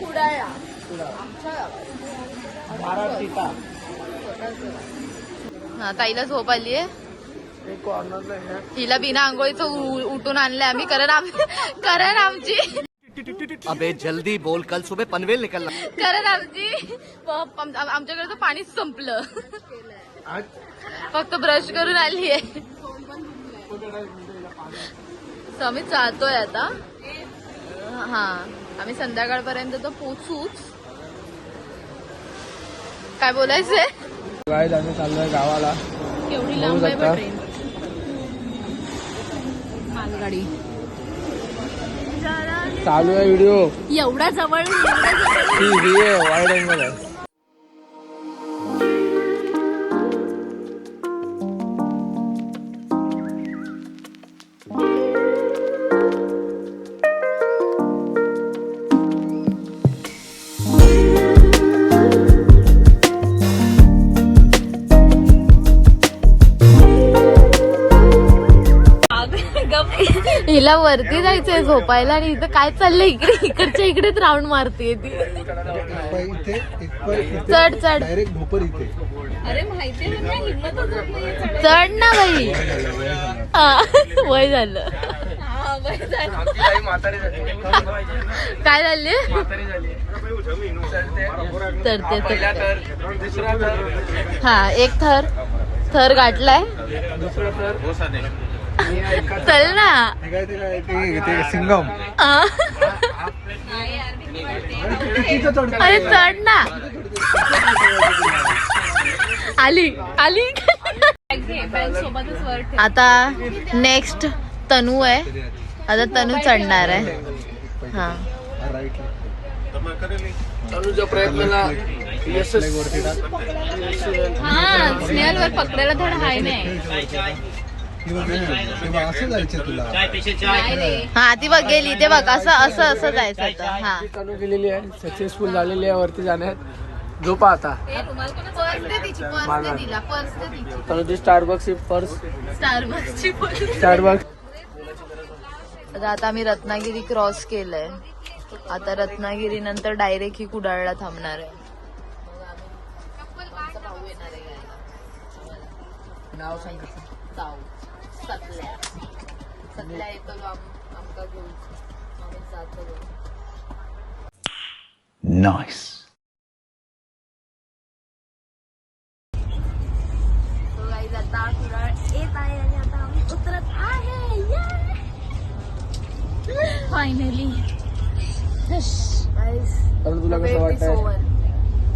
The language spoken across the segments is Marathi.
कुडाळला. हा ताईला झोप आली आहे हिला बिना आंघोळीचं उठून आणलंय आम्ही कारण आम कारण आमची अबे जल्दी बोल कल सुबह पनवेल निकलना। कारण आमची आम- आमच्याकडे तर पाणीच संपलं. फक्त ब्रश करून आली आहे. आम्ही चालतोय आता. हा आम्ही संध्याकाळपर्यंत तर पोचूच. काय बोलायचंय? गाईज आम्ही चाललोय गावाला. केवढी लांब आहे. बा ट्रेन मालगाडी. चालू आहे व्हिडिओ. एवढा जवळ ही वाईड अँगल आहे. हिला वरती जायचंय झोपायला आणि इथं काय चाललंय इकडे? इकडच्या इकडेच राऊंड मारते ती. इथे चढ चढ. डायरेक्ट भोपर इथे. चढ ना बाई. हा, वय झालं. काय झाले? चढते चढते हा एक थर. थर गाठलाय. चल ना सिंगम. अरे चढ ना आली आली आता नेक्स्ट तनू आहे आता तनू चढणार आहे हा तनुच्या प्रयत्नाला यशस्वी हा पकडायला थोडा हाय नाही असं जायचं तुला. हा ती बघ गेली. ते बघ असं असं असं जायचं होतं. हा. तनु गेलेली आहे. सक्सेसफुल झालेली आहे वरती जाण्यात. झोपा आता. पर्स दे तिची पर्स दे तिला पर्स दे तिची तनुची स्टारबक्स पर्स स्टारबक्सची पर्स स्टारबक्स तर आता आम्ही रत्नागिरी क्रॉस केलंय. आता रत्नागिरी नंतर डायरेक्ट ही कुडाळला थांबणार आहे. नाव सांग. जाऊ सतल्या सतल्या येतो तो आम- आमका घेऊन आम्ही जातो नाइस गाईज आता कुडाळ येत आहे आणि आता आम्ही उतरत आहे. फायनली तुला कसं वाटतंय?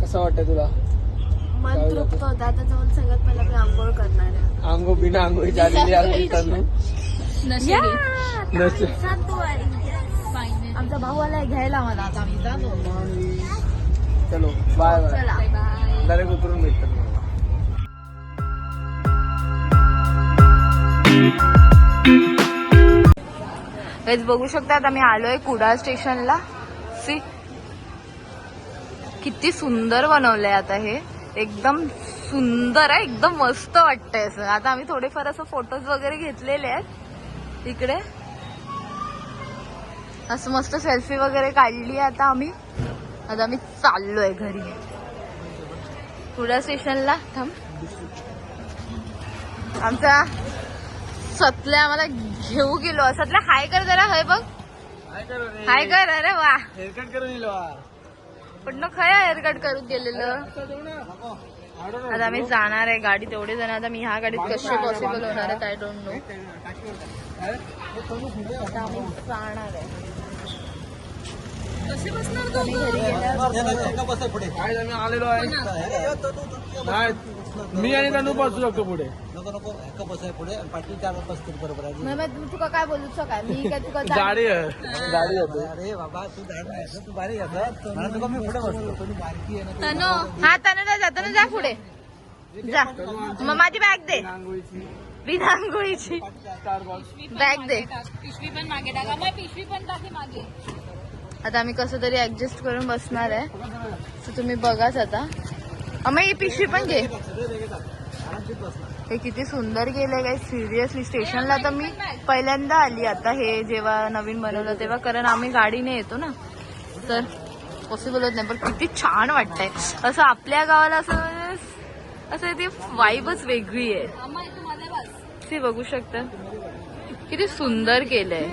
कसं वाटतंय तुला? मन तृप्त होतं आता जाऊन सगळ्यात पहिला मी आंघोळ करणार आहे. आंघोळ बिना आंघोळी झालेली आहे तनु. नस- आमचा भाऊ आलाय घ्यायला मला आता आम्ही जातो. चलो बाय बाय चला. डायरेक्ट उतरून भेटतात हेच बघू शकता आता मी आलोय कुडाळ स्टेशनला सी किती सुंदर बनवलंय आता हे. एकदम सुंदर आहे एकदम मस्त वाटतंय असं. आता आम्ही थोडेफार असं फोटोज वगैरे घेतलेले आहेत. इकडे. असं मस्त सेल्फी वगैरे काढली आता आम्ही. आता आम्ही चाललोय घरी. कुडाळ स्टेशनला थांब. आमचा सतल्या आम्हाला घेऊ गेलो. सतल्या हाय कर जरा हय बघ. हाय कर अरे वा. पण न खया हेअरकट करून गेलेलं. आता आम्ही जाणार आहे गाडी तेवढे जण. आता मी ह्या गाडीत कसे पॉसिबल होणार आहेत आय डोंट नो आता आम्ही जाणार आहे. घरी गेल्यावर? काय आम्ही आलेलो आहे. मी आणि तनु बसू शकतो पुढे. मग मग तुका काय बोलू काय मी काय तुका जा- गाडी आहे गाडी होते तनु हा तनु जा तनु जा पुढे. जा. मग माझी बॅग दे. बिना आंघोळीची बॅग दे. पिशवी पण मागे टाका. मग पिशवी पण टाकी मागे. आता आम्ही कसं तरी ऍडजस्ट करून बसणार आहे. तर तुम्ही बघाच आता. अमय ही पिशवी पण घे. हे किती सुंदर गेलंय काय सिरियसली स्टेशनला तर मी पहिल्यांदा आली. आता हे जेव्हा नवीन बनवलं तेव्हा कारण आम्ही गाडीने येतो ना तर पॉसिबल होत नाही पण किती छान वाटतंय. असं आपल्या गावाला असं असं ती वाईबच वेगळी आहे. ते बघू शकता. किती सुंदर केलंय.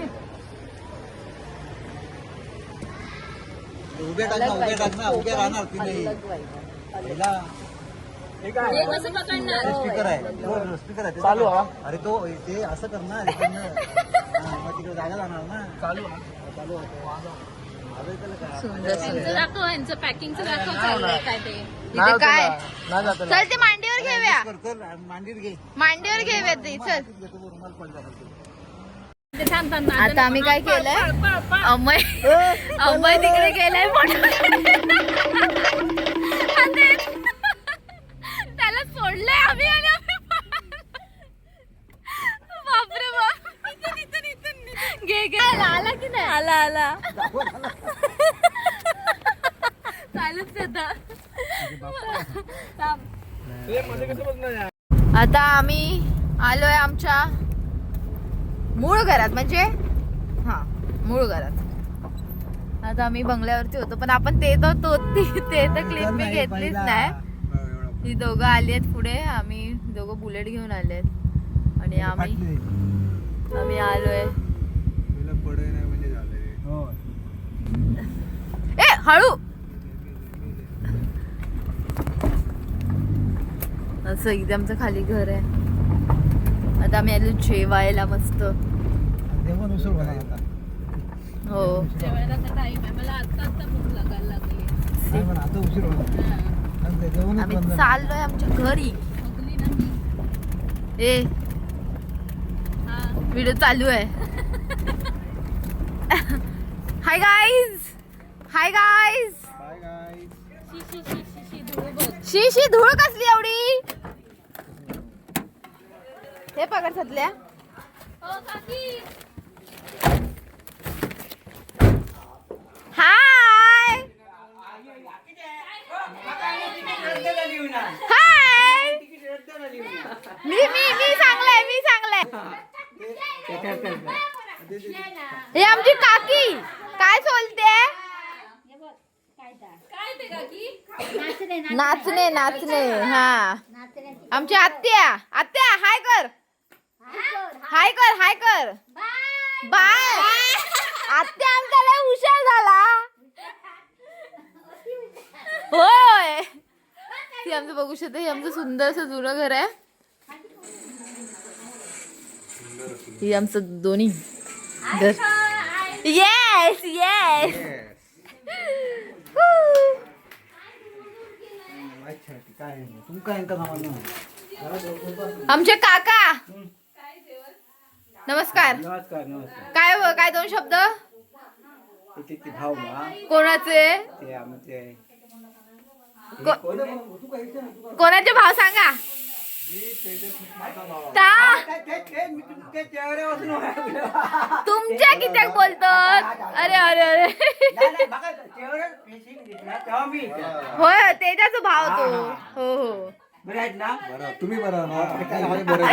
उभ्या राहणार पहिला. स्पीकर आहे. स्पीकर आहे. चालू अरे तो ते असं कर ना इकडनं. हा, मग तिकडे जागा जाणार ना. चालू चालू दाखव यांचं पॅकिंगचं दाखव चाललंय काय ते. इथे काय? चल ते मांडीवर घेऊया. कर कर. मांडीत घे. मांडीवर घेऊया ते चल. आता आम्ही काय केलंय. अमय अमय तिकडे गेलाय त्याला घे आला आला की नाही? आला आला. चालूच आता. आता आम्ही आलोय आमच्या मूळ घरात म्हणजे हा मूळ घरात. आता आम्ही बंगल्यावरती होतो पण आपण ते तर तो ती- ते तर क्लिप मी घेतलीच नाही. ही दोघं आली आहेत पुढे आम्ही दोघं बुलेट घेऊन आले आहेत. आणि आम्ही फाटली. आम्ही आलोय. हो. ए हळू. असं इथे आमचं खाली घर आहे. आता आम्ही आलो जेवायला मस्त. जेवण उशीर होणार आता. हो. जेवायला तर टाइम आहे. मला आता आता भूक लागायला लागली. नाही पण आता उशीर होणार. आणि ते जेवणच आम्ही. चाललोय आमच्या घरी. ए. हा. व्हिडिओ चालू आहे. Hi guys hi guys. शी धुळू कसली एवढी? हे पकड सतल्या. हाय हाय मी मी मी चांगलंय मी चांगलंय हे आमची काकी. काय बोलते? काय ते काकी नाचणे नाचणे. हा. आमची आत्या. आत्या हाय कर. हाय कर हाय कर. बाय. आत्या आमचा लय हुशार झाला. होय. ती आमचं बघू शकते. हे आमचं सुंदर असं जुनं घर आहे. ही आमचं दोन्ही. तुमका यांका सांगा आमचे काका. नमस्कार. नमस्कार नमस्कार काय हो- काय दोन शब्द? ते ते भाऊ मा कोणाचे? ते आमचे. को- कोणाचे भाव सांगा? ता- तुमच्या किती बोलतो अरे अरे अरे. होय तेजाचा भाव तो. हो हो. बरं तुम्ही बरं ना. काय बरं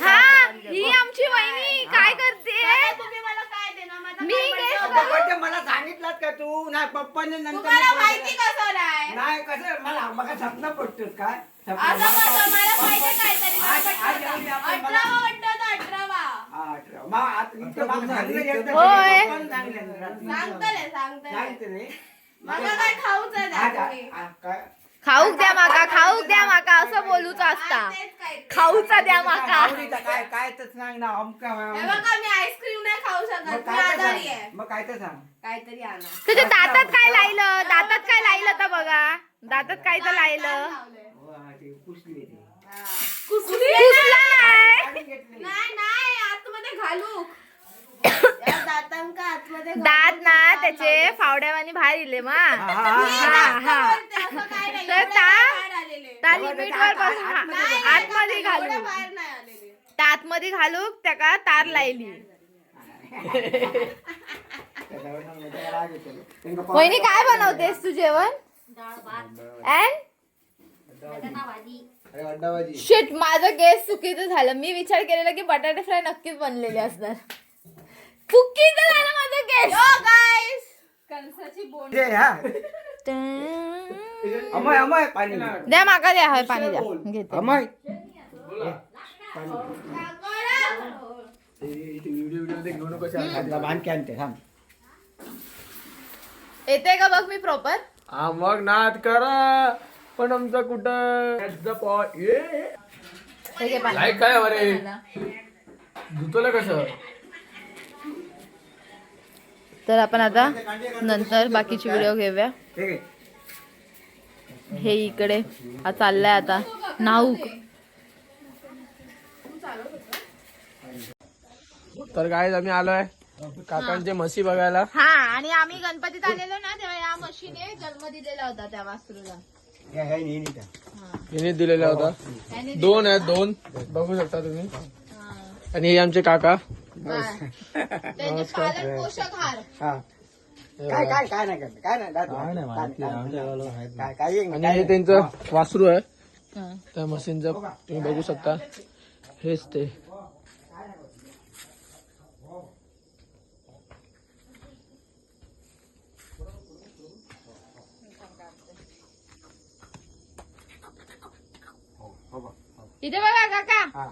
हा ही आमची वहिनी काय करते? मी guess मला सांगितलं का तू नाही पप्पाने नंतर तुम्हाला माहिती कसं नाही नाही कसं मला मला स्वप्न पडतोस काय. असं कसं मला पाहिजे काहीतरी आज- आज जाऊन दे आपण मला- अठरावा वाटतं तर अठरावा हा, अठरा. मग आता इथं मला सांगितलं गेलं होय. तर पप्पाने सांगितलं रात्री. सांगतले सांगतले सांगते रे. मला काय खाऊच आज- आज- काय? खाऊक द्या माका खाऊक द्या माका असं बोलूच असता. खाऊचा द्या माका. आवडीचं काय काय तर सांग ना अमका हे बघा मी आईस्क्रीम नाही खाऊ मग शकत मी काय तर आजारी सांग. आहे. मग काय तर सांग. काहीतरी आणा. तुझ्या दातात काय लायलं? दातात काय लायलं तर बघा. दातात काय तर लायलं? ते पुसली ते. कुसला नाही. नाही नाही आतमध्ये घालू दात ना त्याचे फावड्यावानी बाहेर इले मा. हा हा हा, आतमध्ये घालू आतमध्ये घालू त्या का तार लायली. वहिनी काय बनवतेस तू जेवण? शिट माझं गेस चुकीचं झालं. मी विचार केलेला की बटाटे फ्राय नक्कीच बनलेले असणार. झालं माझं कणसाची बोंड. हे, हा. अमय अमय पाणी द्या माका द्या होय पाणी द्या. घेते. अमय. आणते थांब. येते का बघ मी प्रॉपर हा मग नाद करा. पण आमचं कुठं. ये. काय काय अरे? धुतलं कसं? तर आपण आता नंतर बाकीची व्हिडिओ घेऊया. हे इकडे हा चाललाय आता. नाऊक. तर काय आम्ही आलोय काकांचे म्हशी बघायला. हा आणि आम्ही गणपतीत आलेलो ना तेव्हा या मशीने जन्म दिलेला होता त्या वासरूला. हे- हे नाही, नाही त्या. हिने दिलेला होता. दोन आहेत दोन. बघू शकता तुम्ही. आणि हे आमचे काका. पोषक हार हा. काय काय काय नाही करत काय नाही दादा. काय नाही माहिती, आमच्या गावाला माहीत नाही. काय काय आणि हे त्यांचं वासरू आहे. हा. त्या मशीनचं तुम्ही बघू शकता. हेच ते. इथे बघा काका.